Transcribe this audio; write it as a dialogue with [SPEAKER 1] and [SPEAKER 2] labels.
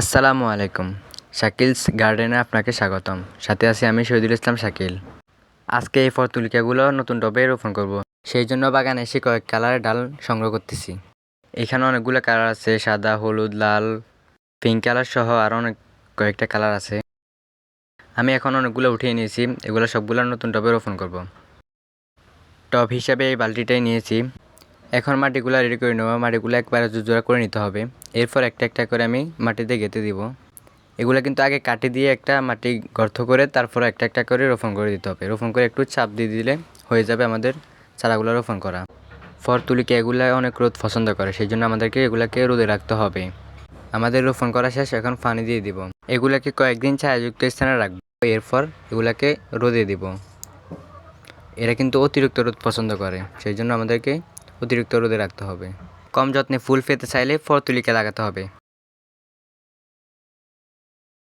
[SPEAKER 1] আসসালামু আলাইকুম। শাকিলস গার্ডেনে আপনাকে স্বাগতম। সাথে আছি আমি শহীদুল ইসলাম শাকিল। আজকে এই ফরতুলিকাগুলো নতুন টবে রোপণ করব। সেই জন্য বাগানে এসে কয়েক কালারের ডাল সংগ্রহ করতেছি। এখানে অনেকগুলো কালার আছে, সাদা, হলুদ, লাল পিঙ্ক কালার সহ আরও অনেক কয়েকটা কালার আছে। আমি এখন অনেকগুলো উঠিয়ে নিয়েছি। এগুলো সবগুলো নতুন টবে রোপণ করব। টব হিসাবে এই বালতিটাই নিয়েছি। এখন মাটিগুলো রেডি করে নেব। মাটিগুলো একবারে জোড়া করে নিতে হবে। এরপর একটা একটা করে আমি মাটিতে গেঁথে দিব। এগুলো কিন্তু আগে কাটি দিয়ে একটা মাটি গর্ত করে তারপর একটা একটা করে রোপণ করে দিতে হবে। রোপণ করে একটু চাপ দিয়ে দিলে হয়ে যাবে আমাদের চারাগুলো রোপণ করা। ফর তুলিকে এগুলো অনেক রোদ পছন্দ করে, সেই জন্য আমাদেরকে এগুলাকে রোদে রাখতে হবে। আমাদের রোপণ করা শেষ, এখন পানি দিয়ে দিব। এগুলাকে কয়েকদিন ছায়াযুক্ত স্থানে রাখব। এরপর এগুলাকে রোদে দিব। এরা কিন্তু অতিরিক্ত রোদ পছন্দ করে, সেই জন্য আমাদেরকে অতিরিক্ত রোদে রাখতে হবে। কম যত্নে ফুল পেতে চাইলে ফরতুলিকা লাগাতে হবে।